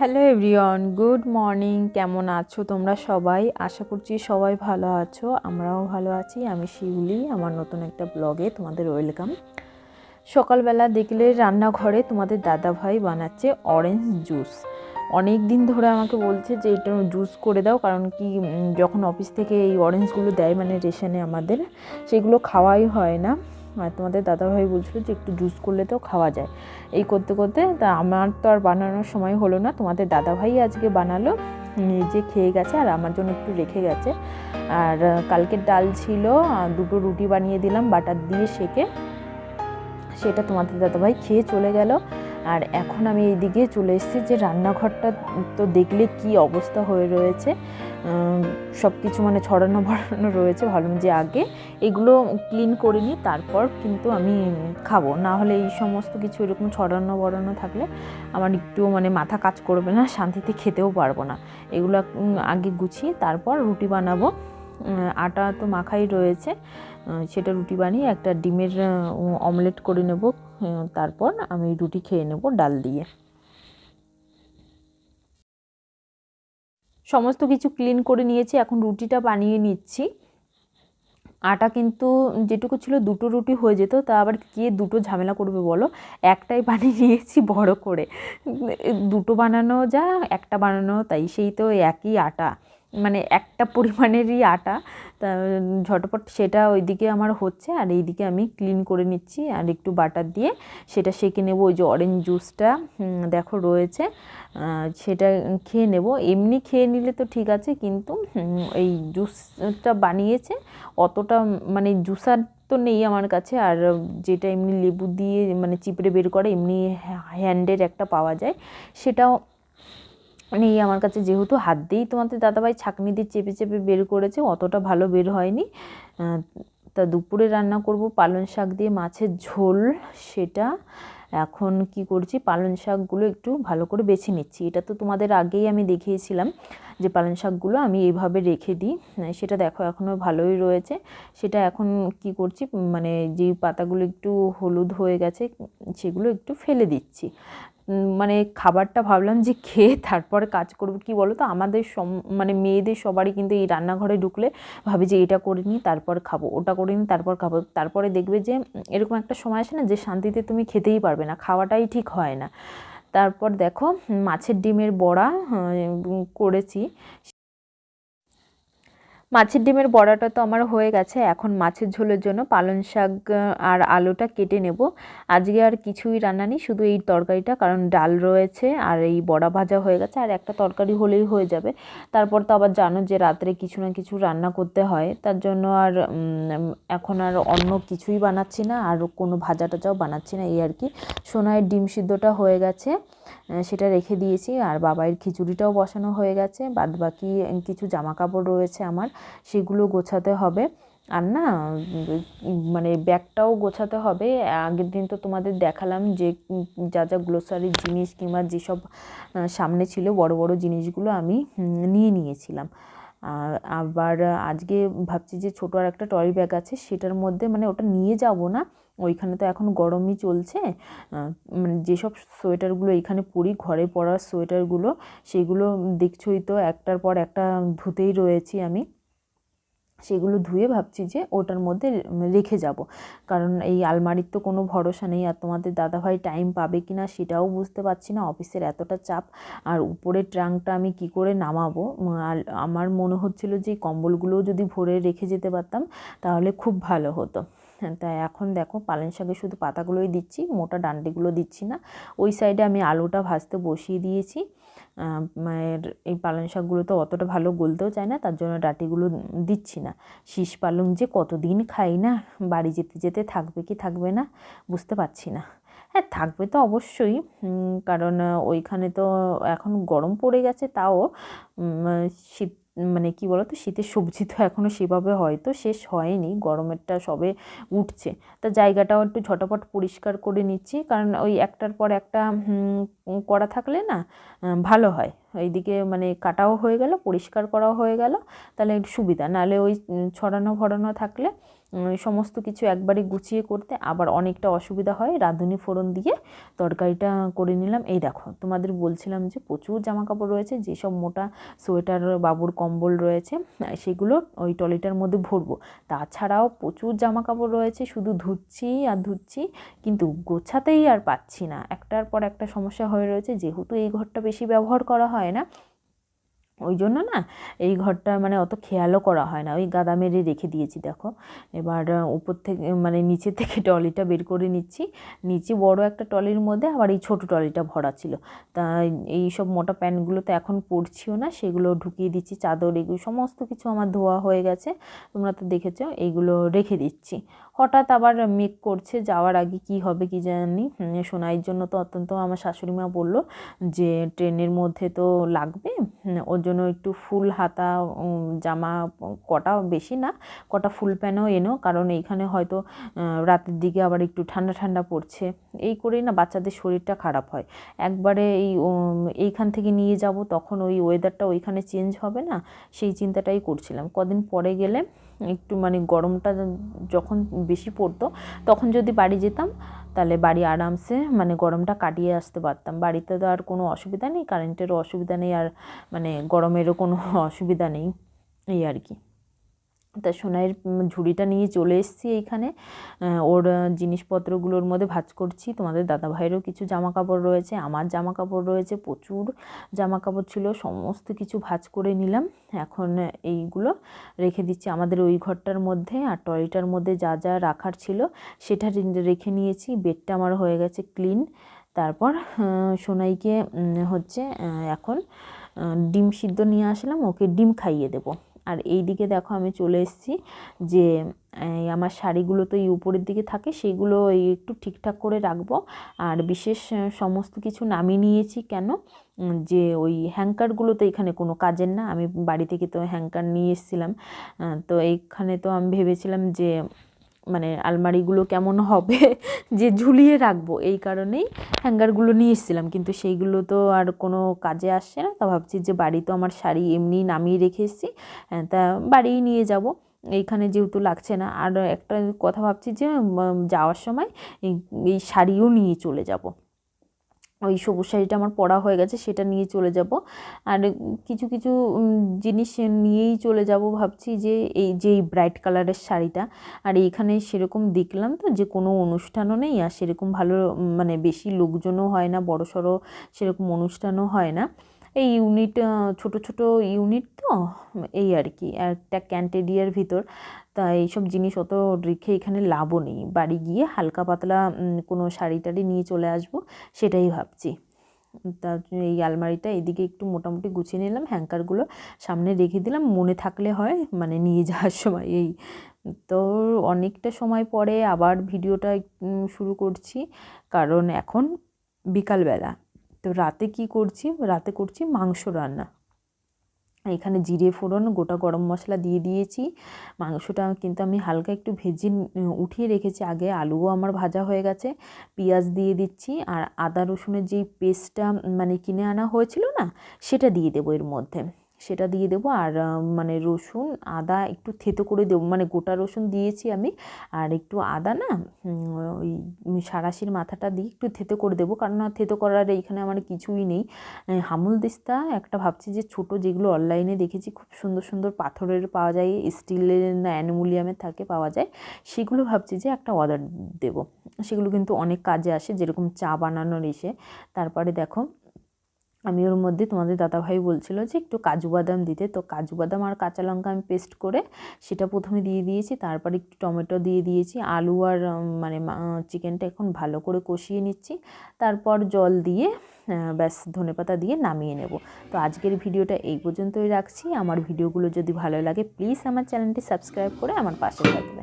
Hello everyone good morning কেমন আছো তোমরা সবাই? আশা করছি সবাই ভালো আছো, আমরাও ভালো আছি। আমি শিউলি, আমার নতুন একটা ব্লগে তোমাদের ওয়েলকাম। সকালবেলা দেখলে রান্নাঘরে তোমাদের দাদা ভাই বানাচ্ছে অরেঞ্জ জুস অনেক দিন ধরে আমাকে বলছে যে এটা জুস করে দাও, কারণ কি যখন অফিস থেকে এই অরেঞ্জগুলো দেয় মানে রেশনে আমাদের, সেগুলো খাওয়াই হয় না। আর তোমাদের দাদাভাই বলছিল যে একটু জুস করলে তো খাওয়া যায়। এই করতে করতে তা আমার তো আর বানানোর সময় হলো না, তোমাদের দাদাভাই আজকে বানালো, নিজে খেয়ে গেছে আর আমার জন্য একটু রেখে গেছে। আর কালকের ডাল ছিল দুটো রুটি বানিয়ে দিলাম, বাটার দিয়ে সেকে। সেটা তোমাদের দাদাভাই খেয়ে চলে গেল। আর এখন আমি এইদিকে চলে এসেছি যে রান্নাঘরটা তো দেখলে কি অবস্থা হয়ে রয়েছে। সব কিছু মানে ছড়ানো বড়ানো রয়েছে ভাবলাম যে আগে এগুলো ক্লিন করে নিই তারপর কিন্তু আমি খাব। না হলে এই সমস্ত কিছু এরকম ছড়ানো বড়ানো থাকলে আমার একটু মানে মাথা কাজ করবে না, শান্তিতে খেতেও পারব না। এগুলো আগে গুছিয়ে তারপর রুটি বানাবো। আটা তো মাখাই রয়েছে। সেটা রুটি বানিয়ে একটা ডিমের অমলেট করে নেব। তারপর আমি রুটি খেয়ে নেব ডাল দিয়ে। সমস্ত কিছু ক্লিন করে নিয়েছি, এখন রুটিটা বানিয়ে নিচ্ছি। আটা কিন্তু যেটুকু ছিল দুটো রুটি হয়ে যেত, তা আবার কে দুটো ঝামেলা করবে বলো? একটাই বানিয়ে নিয়েছি বড় করে। দুটো বানানো যা, একটা বানানো তাই, সেই তো একই আটা। মানে একটা পরিমাণেরই আটা, তা ঝটপট সেটা ওইদিকে আমার হচ্ছে, আর এইদিকে আমি ক্লিন করে নিচ্ছি, আর একটু বাটার দিয়ে সেটা সেঁকে নেব, ওই যে অরেঞ্জ জুসটা দেখো রয়েছে সেটা খেয়ে নেব। এমনি খেয়ে নিলে তো ঠিক আছে, কিন্তু এই জুসটা বানিয়েছে, অতটা মানে জুসার তো নেই আমার কাছে, আর যেটা এমনি লেবু দিয়ে মানে চিপড়ে বের করে, এমনি হ্যান্ডের একটা পাওয়া যায়, সেটাও নেই আমার কাছে যেহেতু হাত দিয়েই তোমাদের দাদাভাই ছাঁকনি দিয়ে চেপে চেপে বের করেছে, অতটা ভালো বের হয়নি। তা দুপুরে রান্না করব পালং শাক দিয়ে মাছের ঝোল, সেটা এখন কি করছি, পালং শাকগুলো একটু ভালো করে বেছে নিচ্ছি। এটা তো তোমাদের আগেই আমি দেখিয়েছিলাম। যে পালং শাকগুলো আমি এইভাবে রেখে দিই। সেটা দেখো এখনও ভালোই রয়েছে। সেটা এখন কি করছি মানে যেই পাতাগুলো একটু হলুদ হয়ে গেছে, সেগুলো একটু ফেলে দিচ্ছি। মানে খাবারটা ভাবলাম যে খেয়ে তারপরে কাজ করব। কি বলো তো আমাদের সম মানে মেয়েদের সবারই কিন্তু এই রান্নাঘরে ঢুকলে ভাবে যে এটা করে নিই, তারপর খাব। ওটা করে নিই, তারপর খাব। তারপরে দেখবে যে এরকম একটা সময় আসে না যে শান্তিতে তুমি খেতেই পারবে না, খাওয়াটাই ঠিক হয় না। তারপর দেখো মাছের ডিমের বড়া করেছি। মাছের ডিমের বড়াটা তো আমার হয়ে গেছে। এখন মাছের ঝোলের জন্য পালং শাক আর আলুটা কেটে নেব। আজকে আর কিছুই রান্না নেই, শুধু এই তরকারিটা, কারণ ডাল রয়েছে আর এই বড়া ভাজা হয়ে গেছে, আর একটা তরকারি হলেই হয়ে যাবে। তারপর তো আবার জানো যে রাত্রে কিছু না কিছু রান্না করতে হয়, তার জন্য আর এখন আর অন্য কিছুই বানাচ্ছি না, আর কোনো ভাজা টাজাও বানাচ্ছি না, এই আর কি। সোনায়ের ডিম সিদ্ধটা হয়ে গেছে সেটা রেখে দিয়েছি, আর বাবাইয়ের খিচুড়িটাও বসানো হয়ে গেছে বাদ বাকি কিছু জামা কাপড় রয়েছে আমার। সেগুলো গোছাতে হবে। আর না মানে ব্যাগটাও গোছাতে হবে। আগের দিন তো তোমাদের দেখালাম যে, যা যা গ্লোসারির জিনিস কিংবা যেসব সামনে ছিল বড় বড় জিনিসগুলো আমি নিয়ে নিয়েছিলাম। আবার আজকে ভাবছি যে ছোটো আর একটা ট্রলি ব্যাগ আছে, সেটার মধ্যে মানে ওটা নিয়ে যাব না। ওইখানে তো এখন গরমই চলছে। মানে যেসব সোয়েটারগুলো এখানে পরি, ঘরে পরার সোয়েটারগুলো, সেগুলো দেখছই তো একটার পর একটা ধুতেই রয়েছি আমি। সেগুলো ধুয়ে ভাবছি যে ওটার মধ্যে রেখে যাব। কারণ এই আলমারির তো কোনো ভরসা নেই। আর তোমাদের দাদাভাই টাইম পাবে কি না সেটাও বুঝতে পারছি না। অফিসের এতটা চাপ। আর উপরের ট্রাঙ্কটা আমি কি করে নামাবো? আর আমার মনে হচ্ছিল যে কম্বলগুলোও যদি ভরে রেখে যেতে পারতাম তাহলে খুব ভালো হতো। হ্যাঁ, তা এখন দেখো পালং শাকে শুধু পাতাগুলোই দিচ্ছি মোটা ডান্ডিগুলো দিচ্ছি না। ওই সাইডে আমি আলুটা ভাজতে বসিয়ে দিয়েছি। মায়ের এই পালং শাকগুলো তো অতটা ভালো গলতেও চায় না, তার জন্য ডাটিগুলো দিচ্ছি না। শীষ পালং যে কতদিন খাই না, বাড়ি যেতে যেতে থাকবে কি থাকবে না, বুঝতে পারছি না। হ্যাঁ থাকবে তো অবশ্যই কারণ ওইখানে তো এখন গরম পড়ে গেছে, তাও শীত মানে কি বলতো, শীতের সবজি তো এখনও সেভাবে হয়তো শেষ হয়নি, গরমেরটা সবে উঠছে। তা জায়গাটাও একটু ঝটপট পরিষ্কার করে নিচ্ছি, কারণ ওই একটার পর একটা করা থাকলে না ভালো হয়। এইদিকে মানে কাটাও হয়ে গেল, পরিষ্কার করাও হয়ে গেল, তাহলে একটু সুবিধা। নাহলে ওই ছড়ানো ভরানো থাকলে সমস্ত কিছু একবারে গুছিয়ে করতে আবার অনেকটা অসুবিধা হয়। রাঁধুনি ফোড়ন দিয়ে তরকারিটা করে নিলাম। এই দেখো, তোমাদের বলছিলাম যে প্রচুর জামা কাপড় রয়েছে, যেসব মোটা সোয়েটার, বাবুর কম্বল রয়েছে সেগুলো ওই টলিটার মধ্যে ভরবো। তাছাড়াও প্রচুর জামা কাপড় রয়েছে, শুধু ধুচ্ছি আর ধুচ্ছি, কিন্তু গোছাতেই আর পাচ্ছি না। একটার পর একটা সমস্যা হয়ে রয়েছে, যেহেতু এই ঘরটা বেশি ব্যবহার করা হয় না ওই জন্য না এই ঘরটা মানে অত খেয়ালও করা হয় না। ওই গাদা মেরে রেখে দিয়েছি, দেখো। এবার উপর থেকে মানে নিচে থেকে টলিটা বের করে নিচ্ছি। নিচে বড় একটা টলির মধ্যে আবার এই ছোট টলিটা ভরা ছিল। তা এই সব মোটা প্যান্টগুলো তো এখন পরছিও না, সেগুলো ঢুকিয়ে দিচ্ছি, চাদর এগুলো, সমস্ত কিছু আমার ধোয়া হয়ে গেছে। তোমরা তো দেখেছ এইগুলো রেখে দিচ্ছি। হঠাৎ আবার মেক করছে, যাওয়ার আগে কি হবে কি জানি। সোনাইয়ের জন্য তো অত্যন্ত আমার শাশুড়ি মা বলল যে, ট্রেনের মধ্যে তো লাগবে। ওর জন্য একটু ফুল হাতা জামা কটা বেশি না, কটা ফুল প্যানও এনো, কারণ এইখানে হয়তো রাতের দিকে আবার একটু ঠান্ডা ঠান্ডা পড়ছে। এই করেই না বাচ্চাদের শরীরটা খারাপ হয়। একবারে এই এইখান থেকে নিয়ে যাব, তখন ওই ওয়েদারটা ওইখানে চেঞ্জ হবে না, সেই চিন্তাটাই করছিলাম। কদিন পরে গেলে একটু মানে গরমটা যখন বেশি পড়তো, তখন যদি বাড়ি যেতাম তাহলে বাড়ি আরামসে মানে গরমটা কাটিয়ে আসতে পারতাম। বাড়িতে তো আর কোনো অসুবিধা নেই কারেন্টেরও অসুবিধা নেই, আর মানে গরমেরও কোনো অসুবিধা নেই, এই আর কি। তা সোনাইয়ের ঝুড়িটা নিয়ে চলে এসেছি এইখানে। ওর জিনিসপত্রগুলোর মধ্যে ভাঁজ করছি। তোমাদের দাদা ভাইয়েরও কিছু জামা কাপড় রয়েছে, আমার জামা কাপড় রয়েছে, প্রচুর জামা কাপড় ছিল, সমস্ত কিছু ভাঁজ করে নিলাম। এখন এইগুলো রেখে দিচ্ছি আমাদের ওই ঘরটার মধ্যে, আর টয়লেটার মধ্যে যা যা রাখার ছিল সেটা রেখে নিয়েছি। বেডটা আমার হয়ে গেছে ক্লিন। তারপর সোনাইকে হচ্ছে এখন ডিম সিদ্ধ নিয়ে আসলাম, ওকে ডিম খাইয়ে দেবো। আর এই দিকে দেখো আমি চলে এসেছি যে আমার শাড়িগুলো তো এই উপরের দিকে থাকে, সেগুলো একটু ঠিকঠাক করে রাখব। আর বিশেষ সমস্ত কিছু নামি নিয়েছি কেন? যে ওই হ্যাঙ্কারগুলো তো এখানে কোনো কাজের না, আমি বাড়ি থেকে তো হ্যাঙ্কার নিয়ে এসেছিলাম। তো এইখানে তো আমি ভেবেছিলাম যে মানে আলমারিগুলো কেমন হবে যে ঝুলিয়ে রাখব এই কারণেই হ্যাঙ্গারগুলো নিয়ে এসেছিলাম। কিন্তু সেইগুলো তো আর কোনো কাজে আসছে না। তা ভাবছি যে বাড়ি তো আমার শাড়ি এমনি নামিয়ে রেখে এসেছি হ্যাঁ, তা বাড়িই নিয়ে যাব। এইখানে যেহেতু লাগছে না আর একটা কথা ভাবছি যে যাওয়ার সময় এই এই শাড়িও নিয়ে চলে যাব। ওই সবুজ শাড়িটা আমার পরা হয়ে গেছে, সেটা নিয়ে চলে যাব। আর কিছু কিছু জিনিস নিয়েই চলে যাব ভাবছি যে এই যে এই ব্রাইট কালারের শাড়িটা। আর এইখানে সেরকম দেখলাম তো যে কোনো অনুষ্ঠানও নেই, আর সেরকম ভালো মানে বেশি লোকজনও হয় না বড় সড়ো সেরকম অনুষ্ঠানও হয় না। এই ইউনিট ছোট ছোট ইউনিট তো, এই আর কি, একটা ক্যান্টেডিয়ার ভিতর। তা এইসব জিনিস অত রেখে এখানে লাভও নেই। বাড়ি গিয়ে হালকা পাতলা কোনো শাড়ি টাড়ি নিয়ে চলে আসব, সেটাই ভাবছি। তা এই আলমারিটা এদিকে একটু মোটামুটি গুছিয়ে নিলাম হ্যাঙ্কারগুলো সামনে রেখে দিলাম, মনে থাকলে হয় মানে নিয়ে যাওয়ার সময় এই। তো অনেকটা সময় পরে আবার ভিডিওটা শুরু করছি, কারণ এখন বিকালবেলা। তো রাতে কি করছি? রাতে করছি মাংস রান্না। এখানে জিরে ফোড়ন, গোটা গরম মশলা দিয়ে দিয়েছি। মাংসটা কিন্তু আমি হালকা একটু ভেজে উঠিয়ে রেখেছি। আগে আলুও আমার ভাজা হয়ে গেছে, পেঁয়াজ দিয়ে দিচ্ছি আর আদা রসুনের যেই পেস্টটা মানে কিনে আনা হয়েছিল না, সেটা দিয়ে দেবো এর মধ্যে। সেটা দিয়ে দেবো। আর মানে রসুন, আদা একটু থেতো করে দেবো। মানে গোটা রসুন দিয়েছি আমি। আর একটু আদা না ওই সারাশির মাথাটা দিয়ে একটু থেতো করে দেবো। কারণ আর থেতো করার এইখানে আমার কিছুই নেই। হামুল দিস্তা একটা ভাবছি যে ছোট যেগুলো অনলাইনে দেখেছি, খুব সুন্দর সুন্দর পাথরের পাওয়া যায়, স্টিলের না অ্যানুমিলিয়ামের থাকে পাওয়া যায়, সেগুলো ভাবছি যে একটা অর্ডার দেব। সেগুলো কিন্তু অনেক কাজে আসে, যেরকম চা বানানোর এসে। তারপরে দেখো আমি ওর মধ্যে তোমাদের দাদাভাই বলছিল যে একটু কাজু বাদাম দিতে। তো কাজু বাদাম আর কাঁচা লঙ্কা আমি পেস্ট করে সেটা প্রথমে দিয়ে দিয়েছি, তারপরে একটু টমেটো দিয়ে দিয়েছি, আলু আর মানে চিকেনটা এখন ভালো করে কষিয়ে নিচ্ছি। তারপর জল দিয়ে ব্যাস ধনেপাতা দিয়ে নামিয়ে নেব। তো আজকের ভিডিওটা এই পর্যন্তই রাখছি। আমার ভিডিওগুলো যদি ভালো লাগে প্লিজ আমার চ্যানেলটি সাবস্ক্রাইব করে আমার পাশে থাকবে।